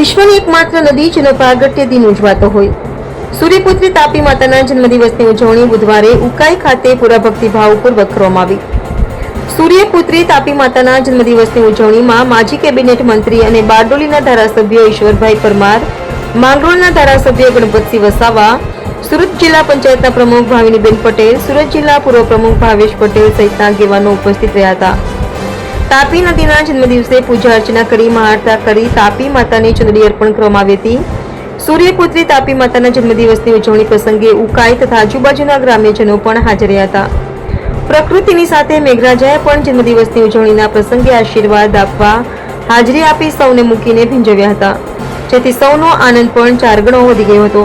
વિશ્વની એકમાત્ર નદી જેનો પ્રાગટ્ય દિન ઉજવાતો હોય. સૂર્યપુત્રી તાપી માતાના જન્મદિવસની ઉજવણી બુધવારે ઉકાઈ ખાતે પૂરા ભક્તિભાવપૂર્વક કરવામાં આવી. સૂર્યપુત્રી તાપી માતાના જન્મદિવસની ઉજવણીમાં માજી કેબિનેટ મંત્રી અને બારડોલીના ધારાસભ્ય ઈશ્વરભાઈ પરમાર, માંગરોળના ધારાસભ્ય ગણપતસિંહ વસાવા, સુરત જિલ્લા પંચાયતના પ્રમુખ ભાવિનીબેન પટેલ, સુરત જિલ્લા પૂર્વ પ્રમુખ ભાવેશ પટેલ સહિતના આગેવાનો ઉપસ્થિત રહ્યા હતા. તાપી નદીના જન્મદિવસે પૂજા અર્ચના કરી મહારતા કરી, તાપી માતાને ચંદડી અર્પણ કરવામાં આવી હતી. સૂર્યપુત્રી તાપી માતાના જન્મદિવસની ઉજવણી પ્રસંગે ઉકાઈ તથા આજુબાજુના ગ્રામ્યજનો પણ હાજર હતા. પ્રકૃતિની સાથે મેઘરાજાએ પણ જન્મદિવસની ઉજવણીના પ્રસંગે આશીર્વાદ આપવા હાજરી આપી સૌને મૂકીને ભીંજવ્યા હતા. જેથી સૌનો આનંદ પણ ચાર ગણો વધી ગયો હતો.